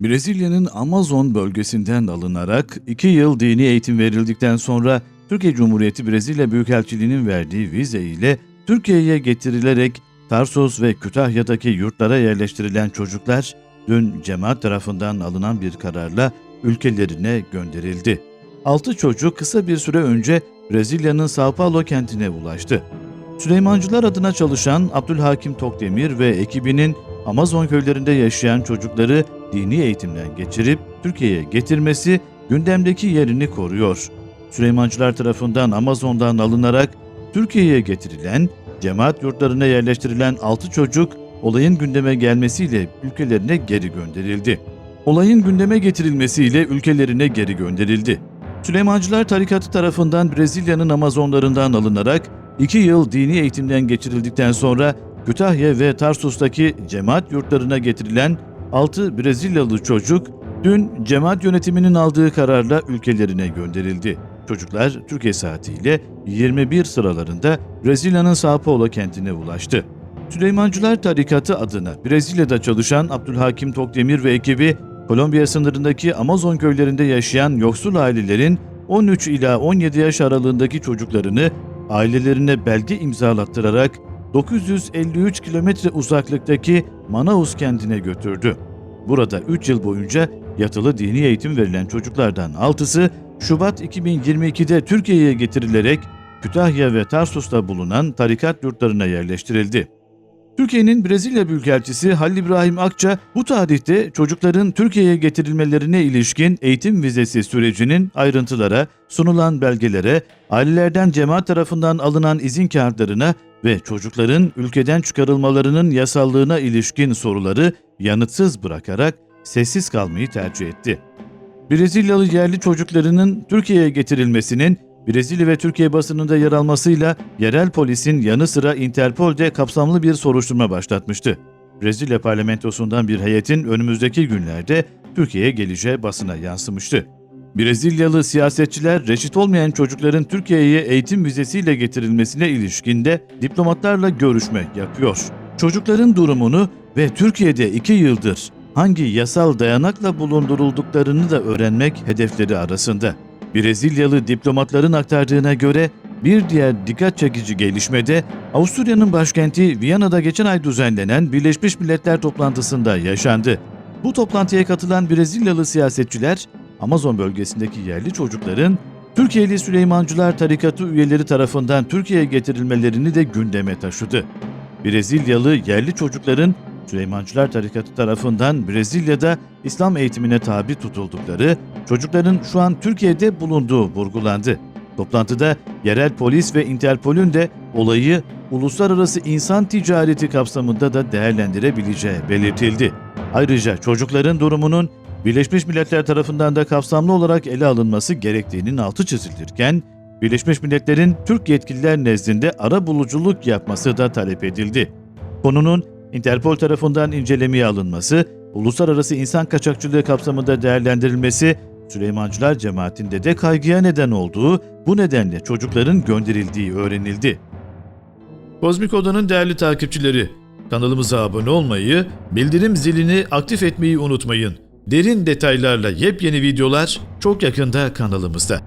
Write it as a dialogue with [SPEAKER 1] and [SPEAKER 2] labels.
[SPEAKER 1] Brezilya'nın Amazon bölgesinden alınarak 2 yıl dini eğitim verildikten sonra Türkiye Cumhuriyeti Brezilya Büyükelçiliği'nin verdiği vize ile Türkiye'ye getirilerek Tarsus ve Kütahya'daki yurtlara yerleştirilen çocuklar dün cemaat tarafından alınan bir kararla ülkelerine gönderildi. 6 çocuk kısa bir süre önce Brezilya'nın Sao Paulo kentine ulaştı. Süleymancılar adına çalışan Abdülhakim Tokdemir ve ekibinin Amazon köylerinde yaşayan çocukları dini eğitimden geçirip Türkiye'ye getirmesi gündemdeki yerini koruyor. Süleymancılar tarafından Amazon'dan alınarak Türkiye'ye getirilen, cemaat yurtlarına yerleştirilen 6 çocuk olayın gündeme gelmesiyle ülkelerine geri gönderildi. Olayın gündeme getirilmesiyle ülkelerine geri gönderildi. Süleymancılar Tarikatı tarafından Brezilya'nın Amazonlarından alınarak 2 yıl dini eğitimden geçirildikten sonra Kütahya ve Tarsus'taki cemaat yurtlarına getirilen 6 Brezilyalı çocuk dün cemaat yönetiminin aldığı kararla ülkelerine gönderildi. Çocuklar Türkiye saatiyle 21 sıralarında Brezilya'nın Sao Paulo kentine ulaştı. Süleymancılar Tarikatı adına Brezilya'da çalışan Abdülhakim Tokdemir ve ekibi Kolombiya sınırındaki Amazon köylerinde yaşayan yoksul ailelerin 13 ila 17 yaş aralığındaki çocuklarını ailelerine belge imzalattırarak 953 kilometre uzaklıktaki Manaus kentine götürdü. Burada 3 yıl boyunca yatılı dini eğitim verilen çocuklardan 6'sı Şubat 2022'de Türkiye'ye getirilerek Kütahya ve Tarsus'ta bulunan tarikat yurtlarına yerleştirildi. Türkiye'nin Brezilya Büyükelçisi Halil İbrahim Akça bu tarihte çocukların Türkiye'ye getirilmelerine ilişkin eğitim vizesi sürecinin ayrıntılara, sunulan belgelere, ailelerden cemaat tarafından alınan izin kağıtlarına ve çocukların ülkeden çıkarılmalarının yasallığına ilişkin soruları yanıtsız bırakarak sessiz kalmayı tercih etti. Brezilyalı yerli çocuklarının Türkiye'ye getirilmesinin Brezilya ve Türkiye basınında yer almasıyla yerel polisin yanı sıra Interpol'de kapsamlı bir soruşturma başlatmıştı. Brezilya parlamentosundan bir heyetin önümüzdeki günlerde Türkiye'ye geleceği basına yansımıştı. Brezilyalı siyasetçiler reşit olmayan çocukların Türkiye'ye eğitim vizesiyle getirilmesine ilişkinde diplomatlarla görüşme yapıyor. Çocukların durumunu ve Türkiye'de iki yıldır hangi yasal dayanakla bulundurulduklarını da öğrenmek hedefleri arasında. Brezilyalı diplomatların aktardığına göre bir diğer dikkat çekici gelişmede Avusturya'nın başkenti Viyana'da geçen ay düzenlenen Birleşmiş Milletler toplantısında yaşandı. Bu toplantıya katılan Brezilyalı siyasetçiler Amazon bölgesindeki yerli çocukların Türkiye'li Süleymancılar Tarikatı üyeleri tarafından Türkiye'ye getirilmelerini de gündeme taşıdı. Brezilyalı yerli çocukların Süleymancılar Tarikatı tarafından Brezilya'da İslam eğitimine tabi tutuldukları, çocukların şu an Türkiye'de bulunduğu vurgulandı. Toplantıda yerel polis ve Interpol'ün de olayı uluslararası insan ticareti kapsamında da değerlendirebileceği belirtildi. Ayrıca çocukların durumunun Birleşmiş Milletler tarafından da kapsamlı olarak ele alınması gerektiğinin altı çizilirken, Birleşmiş Milletler'in Türk yetkililer nezdinde ara buluculuk yapması da talep edildi. Konunun Interpol tarafından incelemeye alınması, uluslararası insan kaçakçılığı kapsamında değerlendirilmesi, Süleymancılar cemaatinde de kaygıya neden olduğu, bu nedenle çocukların gönderildiği öğrenildi. Kozmik Oda'nın değerli takipçileri, kanalımıza abone olmayı, bildirim zilini aktif etmeyi unutmayın. Derin detaylarla yepyeni videolar çok yakında kanalımızda.